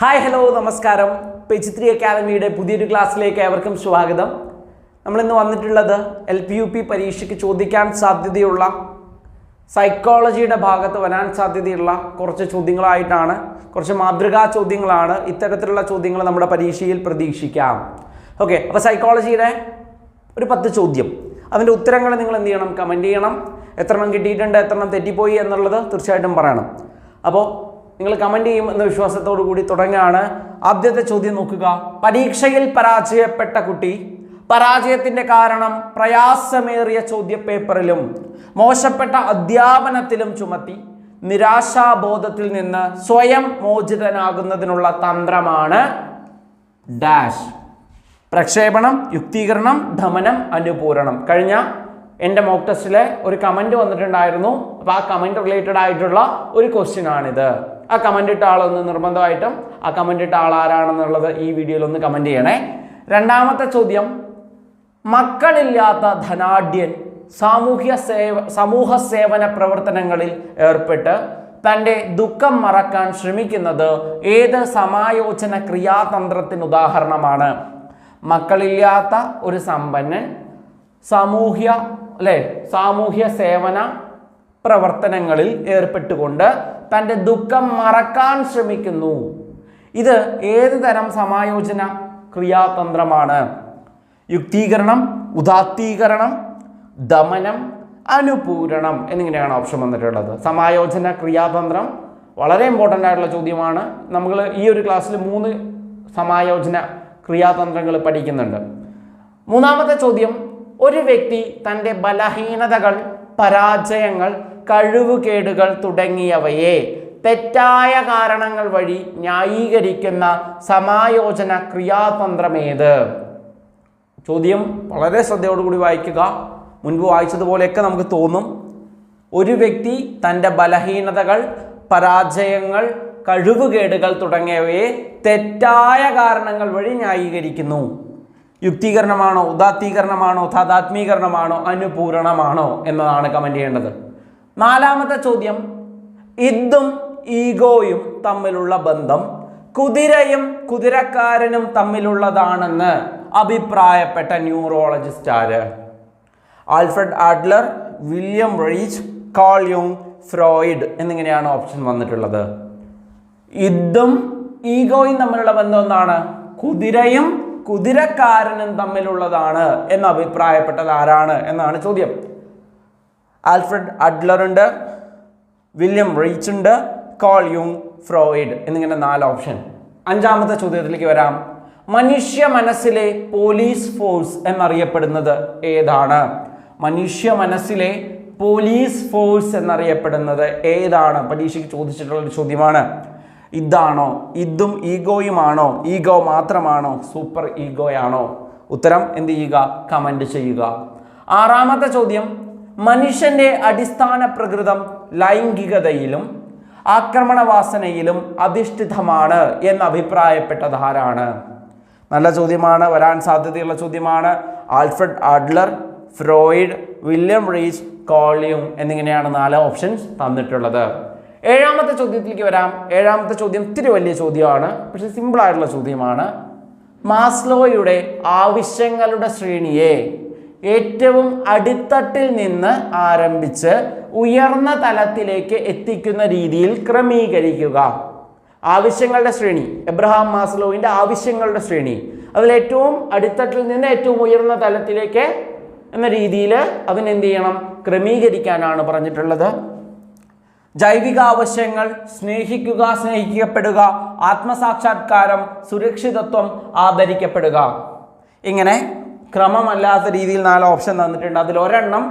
Hi hello നമസ്കാരം. പെജിത്രി three അക്കാദമിയുടെ പുതിയൊരു ക്ലാസ്സിലേക്ക് ഏവർക്കും സ്വാഗതം. നമ്മളിന്ന് വന്നിട്ടുള്ളത് എൽ പി യു പി പരീക്ഷയ്ക്ക് ചോദിക്കാൻ സാധ്യതയുള്ള സൈക്കോളജിയുടെ ഭാഗത്ത് വരാൻ സാധ്യതയുള്ള കുറച്ച് ചോദ്യങ്ങളായിട്ടാണ് കുറച്ച് മാതൃകാ ചോദ്യങ്ങളാണ് ഇത്തരത്തിലുള്ള ചോദ്യങ്ങൾ നമ്മുടെ പരീക്ഷയിൽ പ്രതീക്ഷിക്കാം. ഓക്കെ അപ്പോൾ സൈക്കോളജിയുടെ ഒരു പത്ത് ചോദ്യം. അതിന്റെ ഉത്തരങ്ങൾ നിങ്ങൾ എന്ത് ചെയ്യണം? കമന്റ് ചെയ്യണം. എത്രണ്ണം കിട്ടിയിട്ടുണ്ട്? എത്രണ്ണം തെറ്റിപ്പോയി എന്നുള്ളത് തീർച്ചയായിട്ടും പറയണം. അപ്പോൾ നിങ്ങൾ കമന്റ് ചെയ്യും എന്ന വിശ്വാസത്തോടു കൂടി തുടങ്ങുകയാണ്. ആദ്യത്തെ ചോദ്യം നോക്കുക. പരീക്ഷയിൽ പരാജയപ്പെട്ട കുട്ടി പരാജയത്തിന്റെ കാരണം പ്രയാസമേറിയ ചോദ്യപേപ്പറിലും മോശപ്പെട്ട അധ്യാപനത്തിലും ചുമത്തി നിരാശാബോധത്തിൽ നിന്ന് സ്വയം മോചിതനാകുന്നതിനുള്ള തന്ത്രമാണ് ഡാഷ്. പ്രക്ഷേപണം യുക്തീകരണം ധമനം അനുപൂരണം. കഴിഞ്ഞ എന്റെ മോക്ക് ടെസ്റ്റിലെ ഒരു കമന്റ് വന്നിട്ടുണ്ടായിരുന്നു. അപ്പോൾ ആ കമന്റ് റിലേറ്റഡ് ആയിട്ടുള്ള ഒരു ക്വസ്റ്റ്യൻ ആണിത്. ആ കമന്റ് ഇട്ട ആളൊന്ന് നിർബന്ധമായിട്ടും ആ കമന്റ് ഇട്ട ആൾ ആരാണെന്നുള്ളത് ഈ വീഡിയോയിൽ ഒന്ന് കമന്റ് ചെയ്യണേ. രണ്ടാമത്തെ ചോദ്യം മക്കളില്ലാത്ത ധനാഢ്യൻ സാമൂഹ്യ സേവ സമൂഹ സേവന പ്രവർത്തനങ്ങളിൽ ഏർപ്പെട്ട് തന്റെ ദുഃഖം മറക്കാൻ ശ്രമിക്കുന്നത് ഏത് സമായോചന ക്രിയാതന്ത്രത്തിന് ഉദാഹരണമാണ്? മക്കളില്ലാത്ത ഒരു സമ്പന്നൻ സാമൂഹ്യ അല്ലേ? സാമൂഹ്യ സേവന പ്രവർത്തനങ്ങളിൽ ഏർപ്പെട്ടുകൊണ്ട് തന്റെ ദുഃഖം മറക്കാൻ ശ്രമിക്കുന്നു. ഇത് ഏത് തരം സമായോജന ക്രിയാതന്ത്രമാണ്? യുക്തീകരണം ഉദാത്തീകരണം ദമനം അനുപൂരണം എന്നിങ്ങനെയാണ് ഓപ്ഷൻ വന്നിട്ടുള്ളത്. സമായോജന ക്രിയാതന്ത്രം വളരെ ഇമ്പോർട്ടന്റ് ആയിട്ടുള്ള ചോദ്യമാണ്. നമ്മൾ ഈ ഒരു ക്ലാസ്സിൽ മൂന്ന് സമായോജന ക്രിയാതന്ത്രങ്ങൾ പഠിക്കുന്നുണ്ട്. മൂന്നാമത്തെ ചോദ്യം ഒരു വ്യക്തി തന്റെ ബലഹീനതകൾ പരാജയങ്ങൾ കഴിവുകേടുകൾ തുടങ്ങിയവയെ തെറ്റായ കാരണങ്ങൾ വഴി ന്യായീകരിക്കുന്ന സമായോജന ക്രിയാതന്ത്രമേത്? ചോദ്യം വളരെ ശ്രദ്ധയോടുകൂടി വായിക്കുക. മുൻപ് വായിച്ചതുപോലെയൊക്കെ നമുക്ക് തോന്നും. ഒരു വ്യക്തി തന്റെ ബലഹീനതകൾ പരാജയങ്ങൾ കഴിവുകേടുകൾ തുടങ്ങിയവയെ തെറ്റായ കാരണങ്ങൾ വഴി ന്യായീകരിക്കുന്നു. യുക്തീകരണമാണോ ഉദാത്തീകരണമാണോ താതാത്മീകരണമാണോ അനുപൂരണമാണോ എന്നതാണ് കമന്റ് ചെയ്യേണ്ടത്. നാലാമത്തെ ചോദ്യം. ഇദ്ദും ഈഗോയും തമ്മിലുള്ള ബന്ധം കുതിരയും കുതിരക്കാരനും തമ്മിലുള്ളതാണെന്ന് അഭിപ്രായപ്പെട്ട ന്യൂറോളജിസ്റ്റ് ആര്? Alfred Adler William Reich Carl യുങ് Freud എന്നിങ്ങനെയാണ് ഓപ്ഷൻ വന്നിട്ടുള്ളത്. ഇതും ഈഗോയും തമ്മിലുള്ള ബന്ധം എന്താണ്? കുതിരയും കുതിരക്കാരനും തമ്മിലുള്ളതാണ് എന്ന് അഭിപ്രായപ്പെട്ടത് ആരാണ് എന്നാണ് ചോദ്യം. ആൽഫ്രഡ് അഡ്ലർ ഉണ്ട് വില്യം റീച്ച് ഉണ്ട് കോൾ യുങ് ഫ്രോയിഡ് എന്നിങ്ങനെ നാല് ഓപ്ഷൻ. അഞ്ചാമത്തെ ചോദ്യത്തിലേക്ക് വരാം. മനുഷ്യ മനസ്സിലെ പോലീസ് ഫോഴ്സ് എന്നറിയപ്പെടുന്നത് ഏതാണ്? മനുഷ്യ മനസ്സിലെ പോലീസ് ഫോഴ്സ് എന്നറിയപ്പെടുന്നത് ഏതാണ്? പരീക്ഷയ്ക്ക് ചോദിച്ചിട്ടുള്ള ഒരു ചോദ്യമാണ്. ഇതാണോ? ഇതും ഈഗോയുമാണോ? ഈഗോ മാത്രമാണോ? സൂപ്പർ ഈഗോയാണോ? ഉത്തരം എന്ത് ചെയ്യുക? കമന്റ് ചെയ്യുക. ആറാമത്തെ ചോദ്യം മനുഷ്യന്റെ അടിസ്ഥാന പ്രകൃതം ലൈംഗികതയിലും ആക്രമണവാസനയിലും അധിഷ്ഠിതമാണ് എന്ന് അഭിപ്രായപ്പെട്ടത് ആരാണ് നല്ല ചോദ്യമാണ്. വരാൻ സാധ്യതയുള്ള ചോദ്യമാണ്. Alfred Adler Freud William Reich കോളിയും എന്നിങ്ങനെയാണ് നാല് ഓപ്ഷൻസ് തന്നിട്ടുള്ളത്. ഏഴാമത്തെ ചോദ്യത്തിലേക്ക് വരാം. ഏഴാമത്തെ ചോദ്യം ഇത്തിരി വലിയ ചോദ്യമാണ് പക്ഷെ സിമ്പിൾ ആയിട്ടുള്ള ചോദ്യമാണ്. മാസ്ലോയുടെ ആവശ്യങ്ങളുടെ ശ്രേണിയെ ഏറ്റവും അടിത്തട്ടിൽ നിന്ന് ആരംഭിച്ച് ഉയർന്ന തലത്തിലേക്ക് എത്തിക്കുന്ന രീതിയിൽ ക്രമീകരിക്കുക. ആവശ്യങ്ങളുടെ ശ്രേണി. എബ്രഹാം മാസ്ലോവിന്റെ ആവശ്യങ്ങളുടെ ശ്രേണി. അതിൽ ഏറ്റവും അടിത്തട്ടിൽ നിന്ന് ഏറ്റവും ഉയർന്ന തലത്തിലേക്ക് എന്ന രീതിയിൽ അതിനെന്ത് ചെയ്യണം? ക്രമീകരിക്കാനാണ് പറഞ്ഞിട്ടുള്ളത്. ജൈവിക ആവശ്യങ്ങൾ സ്നേഹിക്കുക സ്നേഹിക്കപ്പെടുക ആത്മസാക്ഷാത്കാരം സുരക്ഷിതത്വം ആദരിക്കപ്പെടുക. ഇങ്ങനെ ക്രമമല്ലാത്ത രീതിയിൽ നാല് ഓപ്ഷൻ തന്നിട്ടുണ്ട്. അതിൽ ഒരെണ്ണം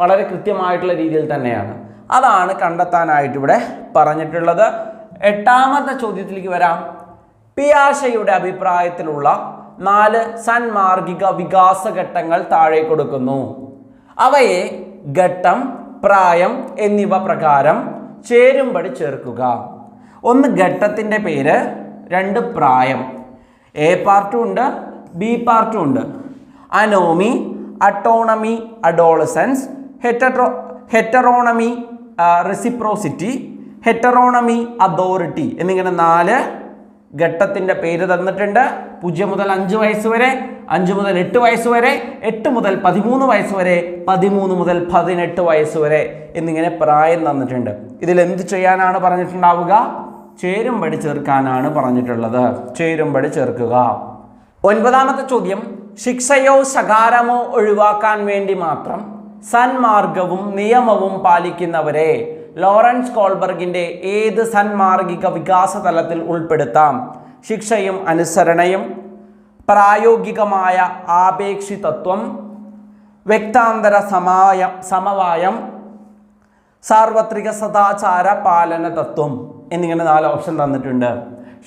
വളരെ കൃത്യമായിട്ടുള്ള രീതിയിൽ തന്നെയാണ്. അതാണ് കണ്ടെത്താനായിട്ട് ഇവിടെ പറഞ്ഞിട്ടുള്ളത്. എട്ടാമത്തെ ചോദ്യത്തിലേക്ക് വരാം. പിയാഷയുടെ അഭിപ്രായത്തിലുള്ള നാല് സന്മാർഗിക വികാസ ഘട്ടങ്ങൾ താഴെ കൊടുക്കുന്നു. അവയെ ഘട്ടം പ്രായം എന്നിവ പ്രകാരം ചേരുംപടി ചേർക്കുക. ഒന്ന് ഘട്ടത്തിന്റെ പേര് രണ്ട് പ്രായം. എ പാർട്ടും ഉണ്ട് ബി പാർട്ടും ഉണ്ട്. Anomie autonomy adolescence hetero heteronomy reciprocity heteronomy authority എന്നിങ്ങനെ നാല് ഘട്ടത്തിന്റെ പേര് തന്നിട്ടുണ്ട്. പൂജ്യം മുതൽ അഞ്ച് വയസ്സ് വരെ അഞ്ച് മുതൽ എട്ട് വയസ്സ് വരെ എട്ട് മുതൽ പതിമൂന്ന് വയസ്സ് വരെ പതിമൂന്ന് മുതൽ പതിനെട്ട് വയസ്സ് വരെ എന്നിങ്ങനെ പ്രായം തന്നിട്ടുണ്ട്. ഇതിൽ എന്ത് ചെയ്യാനാണ് പറഞ്ഞിട്ടുണ്ടാവുക? ചേരുംപടി ചേർക്കാനാണ് പറഞ്ഞിട്ടുള്ളത്. ചേരുംപടി ചേർക്കുക. ഒൻപതാമത്തെ ചോദ്യം ശിക്ഷയോ ശകാരമോ ഒഴിവാക്കാൻ വേണ്ടി മാത്രം സന്മാർഗവും നിയമവും പാലിക്കുന്നവരെ ലോറൻസ് കോൾബർഗിന്റെ ഏത് സന്മാർഗിക വികാസ തലത്തിൽ ഉൾപ്പെടുത്താം? ശിക്ഷയും അനുസരണയും പ്രായോഗികമായ ആപേക്ഷിതത്വം വ്യക്താന്തര സമായ സമവായം സാർവത്രിക സദാചാര പാലന തത്വം എന്നിങ്ങനെ നാല് ഓപ്ഷൻ തന്നിട്ടുണ്ട്.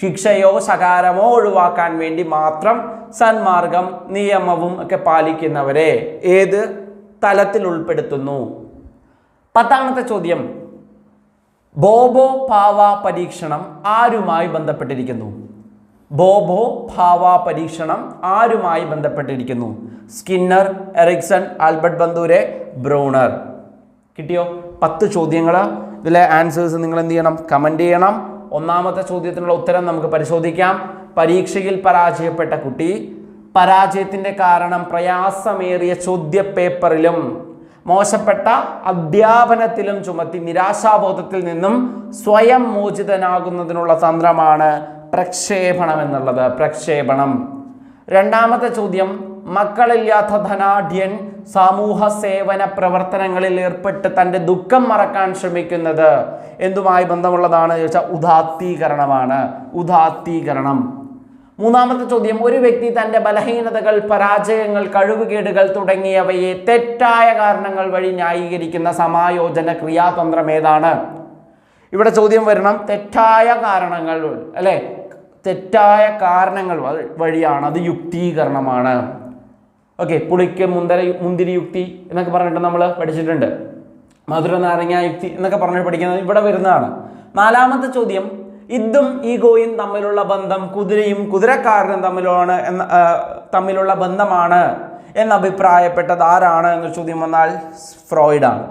ശിക്ഷയോ ശകാരമോ ഒഴിവാക്കാൻ വേണ്ടി മാത്രം സന്മാർഗം നിയമവും ഒക്കെ പാലിക്കുന്നവരെ ഏത് തലത്തിൽ ഉൾപ്പെടുത്തുന്നു? പത്താമത്തെ ചോദ്യം. ബോബോ ഭാവ പരീക്ഷണം ആരുമായി ബന്ധപ്പെട്ടിരിക്കുന്നു? ബോബോ ഭാവ പരീക്ഷണം ആരുമായി ബന്ധപ്പെട്ടിരിക്കുന്നു? Skinner Erikson Albert Bandura Bruner. കിട്ടിയോ? പത്ത് ചോദ്യങ്ങൾ ഇതിലെ ആൻസേഴ്സ് നിങ്ങൾ എന്ത് ചെയ്യണം? കമന്റ് ചെയ്യണം. ഒന്നാമത്തെ ചോദ്യത്തിനുള്ള ഉത്തരം നമുക്ക് പരിശോധിക്കാം. പരീക്ഷയിൽ പരാജയപ്പെട്ട കുട്ടി പരാജയത്തിന്റെ കാരണം പ്രയാസമേറിയ ചോദ്യപേപ്പറിലും മോശപ്പെട്ട അധ്യാപനത്തിലും ചുമത്തി നിരാശാബോധത്തിൽ നിന്നും സ്വയം മോചിതനാകുന്നതിനുള്ള തന്ത്രമാണ് പ്രക്ഷേപണം എന്നുള്ളത്. പ്രക്ഷേപണം. രണ്ടാമത്തെ ചോദ്യം മക്കളില്ലാത്ത ധനാഢ്യൻ സമൂഹ സേവന പ്രവർത്തനങ്ങളിൽ ഏർപ്പെട്ട് തന്റെ ദുഃഖം മറക്കാൻ ശ്രമിക്കുന്നത്. എന്തുമായി ബന്ധമുള്ളതാണ്? ചോദിച്ചാൽ ഉദാത്തീകരണമാണ്. ഉദാത്തീകരണം. മൂന്നാമത്തെ ചോദ്യം ഒരു വ്യക്തി തന്റെ ബലഹീനതകൾ പരാജയങ്ങൾ കഴിവുകേടുകൾ തുടങ്ങിയവയെ തെറ്റായ കാരണങ്ങൾ വഴി ന്യായീകരിക്കുന്ന സമായോജന ക്രിയാതന്ത്രം ഏതാണ്? ഇവിടെ ചോദ്യം വരണം തെറ്റായ കാരണങ്ങൾ അല്ലേ? തെറ്റായ കാരണങ്ങൾ വഴിയാണ് അത് യുക്തീകരണമാണ്. ഓക്കെ പുളിക്ക് മുന്തര മുന്തിരി യുക്തി എന്നൊക്കെ പറഞ്ഞിട്ട് നമ്മൾ പഠിച്ചിട്ടുണ്ട്. മധുര നാരങ്ങ യുക്തി എന്നൊക്കെ പറഞ്ഞ് പഠിക്കുന്നത് ഇവിടെ വരുന്നതാണ്. നാലാമത്തെ ചോദ്യം ഇതും ഈഗോയും തമ്മിലുള്ള ബന്ധം കുതിരയും കുതിരക്കാരനും തമ്മിലാണ് എന്ന തമ്മിലുള്ള ബന്ധമാണ് എന്ന് അഭിപ്രായപ്പെട്ടത് ആരാണ് എന്ന ചോദ്യം വന്നാൽ ഫ്രോയിഡാണ്.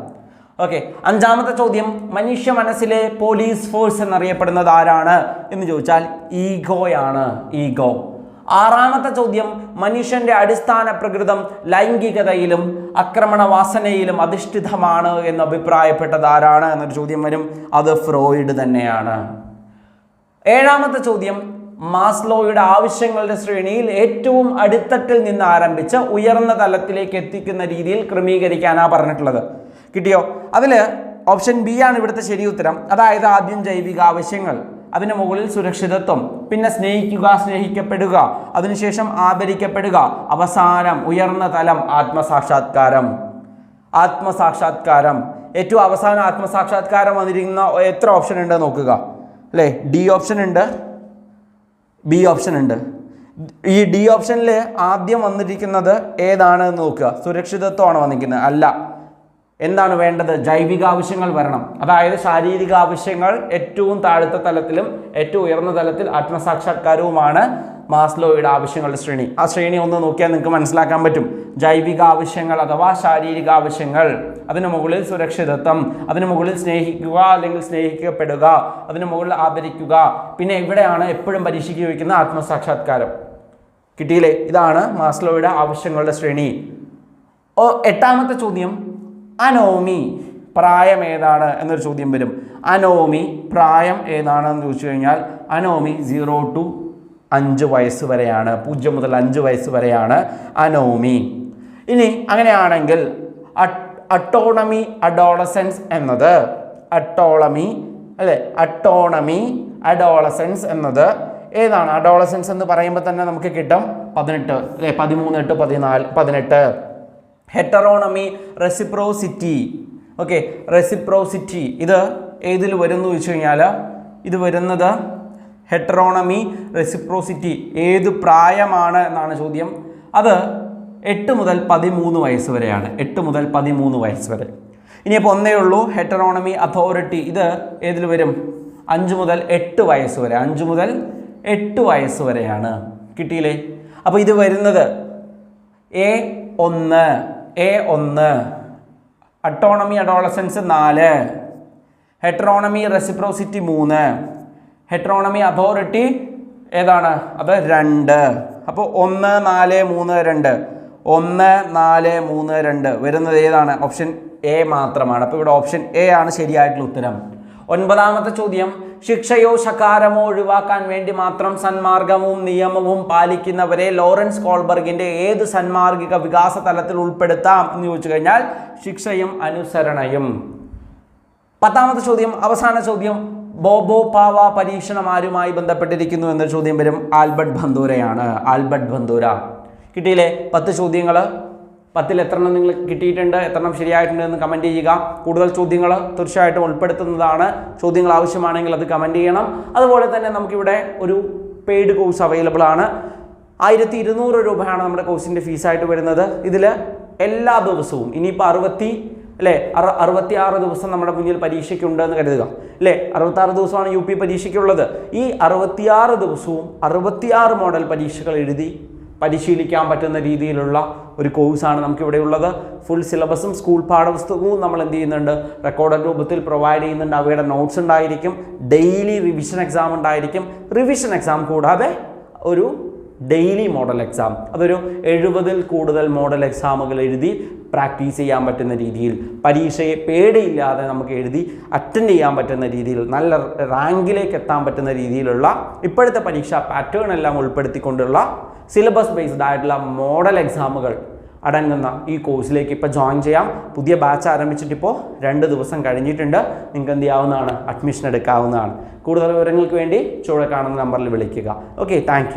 ഓക്കെ അഞ്ചാമത്തെ ചോദ്യം മനുഷ്യ മനസ്സിലെ പോലീസ് ഫോഴ്സ് എന്നറിയപ്പെടുന്നത് ആരാണ് എന്ന് ചോദിച്ചാൽ ഈഗോയാണ് ഈഗോ. ആറാമത്തെ ചോദ്യം മനുഷ്യന്റെ അടിസ്ഥാന പ്രകൃതം ലൈംഗികതയിലും ആക്രമണ വാസനയിലും അധിഷ്ഠിതമാണ് എന്ന് അഭിപ്രായപ്പെട്ടത് ആരാണ് എന്നൊരു ചോദ്യം വരും. അത് ഫ്രോയിഡ് തന്നെയാണ്. ഏഴാമത്തെ ചോദ്യം മാസ്ലോയുടെ ആവശ്യങ്ങളുടെ ശ്രേണിയിൽ ഏറ്റവും അടിത്തട്ടിൽ നിന്ന് ആരംഭിച്ച് ഉയർന്ന തലത്തിലേക്ക് എത്തിക്കുന്ന രീതിയിൽ ക്രമീകരിക്കാനാണ് പറഞ്ഞിട്ടുള്ളത്. കിട്ടിയോ? അതിൽ ഓപ്ഷൻ ബി ആണ് ഇവിടുത്തെ ശരി ഉത്തരം അതായത് ആദ്യം ജൈവിക ആവശ്യങ്ങൾ അതിന് മുകളിൽ സുരക്ഷിതത്വം. പിന്നെ സ്നേഹിക്കുക സ്നേഹിക്കപ്പെടുക അതിനുശേഷം ആദരിക്കപ്പെടുക. അവസാനം ഉയർന്ന തലം ആത്മസാക്ഷാത്കാരം. ആത്മസാക്ഷാത്കാരം. ഏറ്റവും അവസാന ആത്മസാക്ഷാത്കാരം വന്നിരിക്കുന്ന എത്ര ഓപ്ഷൻ ഉണ്ട് നോക്കുക. അല്ലേ? ഡി ഓപ്ഷൻ ഉണ്ട്. ബി ഓപ്ഷൻ ഉണ്ട്. ഈ ഡി ഓപ്ഷനിൽ ആദ്യം വന്നിരിക്കുന്നത് ഏതാണ് എന്ന് നോക്കുക. സുരക്ഷിതത്വമാണ് വന്നിരിക്കുന്നത്. അല്ല. എന്താണ് വേണ്ടത്? ജൈവിക ആവശ്യങ്ങൾ വരണം. അതായത് ശാരീരിക ആവശ്യങ്ങൾ ഏറ്റവും താഴത്തെ തലത്തിലും ഏറ്റവും ഉയർന്ന തലത്തിൽ ആത്മസാക്ഷാത്കാരവുമാണ് മാസ്ലോയുടെ ആവശ്യങ്ങളുടെ ശ്രേണി. ആ ശ്രേണി ഒന്ന് നോക്കിയാൽ നിങ്ങൾക്ക് മനസ്സിലാക്കാൻ പറ്റും. ജൈവിക ആവശ്യങ്ങൾ അഥവാ ശാരീരിക ആവശ്യങ്ങൾ അതിന് മുകളിൽ സുരക്ഷിതത്വം അതിന് മുകളിൽ സ്നേഹിക്കുക അല്ലെങ്കിൽ സ്നേഹിക്കപ്പെടുക അതിന് മുകളിൽ ആദരിക്കുക. പിന്നെ ഇവിടെയാണ് എപ്പോഴും പരീക്ഷയ്ക്ക് ചോദിക്കുന്ന ആത്മസാക്ഷാത്കാരം കിട്ടിയില്ലേ? ഇതാണ് മാസ്ലോയുടെ ആവശ്യങ്ങളുടെ ശ്രേണി. ഓ എട്ടാമത്തെ ചോദ്യം. അനോമി പ്രായം ഏതാണ് എന്നൊരു ചോദ്യം വരും. അനോമി പ്രായം ഏതാണെന്ന് ചോദിച്ചു കഴിഞ്ഞാൽ അനോമി സീറോ ടു അഞ്ച് വയസ്സ് വരെയാണ്. പൂജ്യം മുതൽ അഞ്ച് വയസ്സ് വരെയാണ് അനോമി. ഇനി അങ്ങനെയാണെങ്കിൽ അട്ടോണമി അഡോളസൻസ് എന്നത് അട്ടോളമി അല്ലെ? അട്ടോണമി അഡോളസൻസ് എന്നത് ഏതാണ്? അഡോളസൻസ് എന്ന് പറയുമ്പോൾ തന്നെ നമുക്ക് കിട്ടും പതിനെട്ട് അല്ലെ? പതിമൂന്ന് എട്ട് പതിനാല് പതിനെട്ട്. Heteronomy reciprocity. Okay reciprocity. ഇത് ഏതിൽ വരുന്നു ചോദിച്ചു കഴിഞ്ഞാൽ ഇത് വരുന്നത് ഹെറ്ററോണമി റെസിപ്രോസിറ്റി. ഏത് പ്രായമാണ് എന്നാണ് ചോദ്യം. അത് എട്ട് മുതൽ പതിമൂന്ന് വയസ്സ് വരെയാണ്. എട്ട് മുതൽ പതിമൂന്ന് വയസ്സ് വരെ. ഇനിയിപ്പോൾ ഒന്നേ ഉള്ളൂ ഹെറ്ററോണമി അതോറിറ്റി. ഇത് ഏതിൽ വരും? അഞ്ച് മുതൽ എട്ട് വയസ്സ് വരെ. അഞ്ച് മുതൽ എട്ട് വയസ്സ് വരെയാണ്. കിട്ടിയില്ലേ? അപ്പോൾ ഇത് വരുന്നത് എ ഒന്ന്. എ ഒന്ന്. അട്ടോണമി അഡോളസൻസ് നാല്. ഹെട്രോണമി റെസിപ്രോസിറ്റി മൂന്ന്. ഹെട്രോണമി അതോറിറ്റി ഏതാണ്? അത് രണ്ട്. അപ്പോൾ ഒന്ന് നാല് മൂന്ന് രണ്ട്. ഒന്ന് നാല് മൂന്ന് രണ്ട്. വരുന്നത് ഏതാണ്? ഓപ്ഷൻ എ മാത്രമാണ്. അപ്പോൾ ഇവിടെ ഓപ്ഷൻ എ ആണ് ശരിയായിട്ടുള്ള ഉത്തരം. ഒൻപതാമത്തെ ചോദ്യം ശിക്ഷയോ ശകാരമോ ഒഴിവാക്കാൻ വേണ്ടി മാത്രം സന്മാർഗവും നിയമവും പാലിക്കുന്നവരെ ലോറൻസ് കോൾബർഗിന്റെ ഏത് സന്മാർഗിക വികാസ തലത്തിൽ ഉൾപ്പെടുത്താം എന്ന് ചോദിച്ചു കഴിഞ്ഞാൽ ശിക്ഷയും അനുസരണയും. പത്താമത്തെ ചോദ്യം അവസാന ചോദ്യം ബോബോ പാവ പരീക്ഷണം ആരുമായി ബന്ധപ്പെട്ടിരിക്കുന്നു എന്ന ചോദ്യം വരും ആൽബർട്ട് ബന്ധൂരയാണ് ആൽബർട്ട് ബന്ധൂര കിട്ടിയില്ലേ? പത്ത് ചോദ്യങ്ങൾ പത്തിൽ എത്രണ്ണം നിങ്ങൾ കിട്ടിയിട്ടുണ്ട് എത്രണ്ണം ശരിയായിട്ടുണ്ട് എന്ന് കമന്റ് ചെയ്യുക. കൂടുതൽ ചോദ്യങ്ങൾ തീർച്ചയായിട്ടും ഉൾപ്പെടുത്തുന്നതാണ്. ചോദ്യങ്ങൾ ആവശ്യമാണെങ്കിൽ അത് കമന്റ് ചെയ്യണം. അതുപോലെ തന്നെ നമുക്കിവിടെ ഒരു പെയ്ഡ് കോഴ്സ് അവൈലബിൾ ആണ്. ആയിരത്തി ഇരുന്നൂറ് രൂപയാണ് നമ്മുടെ കോഴ്സിന്റെ ഫീസായിട്ട് വരുന്നത്. ഇതിൽ എല്ലാ ദിവസവും ഇനിയിപ്പോൾ അറുപത്തി അല്ലേ അറ അറുപത്തി ആറ് ദിവസം നമ്മുടെ മുന്നിൽ പരീക്ഷയ്ക്കുണ്ട് എന്ന് കരുതുക. അല്ലേ അറുപത്താറ് ദിവസമാണ് യു പി പരീക്ഷയ്ക്കുള്ളത്. ഈ അറുപത്തിയാറ് ദിവസവും അറുപത്തിയാറ് മോഡൽ പരീക്ഷകൾ എഴുതി പരിശീലിക്കാൻ പറ്റുന്ന രീതിയിലുള്ള ഒരു കോഴ്സാണ് നമുക്കിവിടെ ഉള്ളത് ഫുൾ സിലബസും സ്കൂൾ പാഠപുസ്തകവും നമ്മൾ എന്ത് ചെയ്യുന്നുണ്ട്? റെക്കോർഡഡ് രൂപത്തിൽ പ്രൊവൈഡ് ചെയ്യുന്നുണ്ട്. അവയുടെ നോട്ട്സ് ഉണ്ടായിരിക്കും. ഡെയിലി റിവിഷൻ എക്സാം ഉണ്ടായിരിക്കും. റിവിഷൻ എക്സാം കൂടാതെ ഒരു ഡെയിലി മോഡൽ എക്സാം. അതൊരു എഴുപതിൽ കൂടുതൽ മോഡൽ എക്സാമുകൾ എഴുതി പ്രാക്ടീസ് ചെയ്യാൻ പറ്റുന്ന രീതിയിൽ പരീക്ഷയെ പേടിയില്ലാതെ നമുക്ക് എഴുതി അറ്റൻഡ് ചെയ്യാൻ പറ്റുന്ന രീതിയിൽ നല്ല റാങ്കിലേക്ക് എത്താൻ പറ്റുന്ന രീതിയിലുള്ള ഇപ്പോഴത്തെ പരീക്ഷാ പാറ്റേൺ എല്ലാം ഉൾപ്പെടുത്തിക്കൊണ്ടുള്ള സിലബസ് ബേസ്ഡ് ആയിട്ടുള്ള മോഡൽ എക്സാമുകൾ അടങ്ങുന്ന ഈ കോഴ്സിലേക്ക് ഇപ്പോൾ ജോയിൻ ചെയ്യാം. പുതിയ ബാച്ച് ആരംഭിച്ചിട്ടിപ്പോൾ രണ്ട് ദിവസം കഴിഞ്ഞിട്ടുണ്ട്. നിങ്ങൾക്ക് എന്ത് ചെയ്യാവുന്നതാണ്? അഡ്മിഷൻ എടുക്കാവുന്നതാണ്. കൂടുതൽ വിവരങ്ങൾക്ക് വേണ്ടി ചുവടെ കാണുന്ന നമ്പറിൽ വിളിക്കുക. Okay thank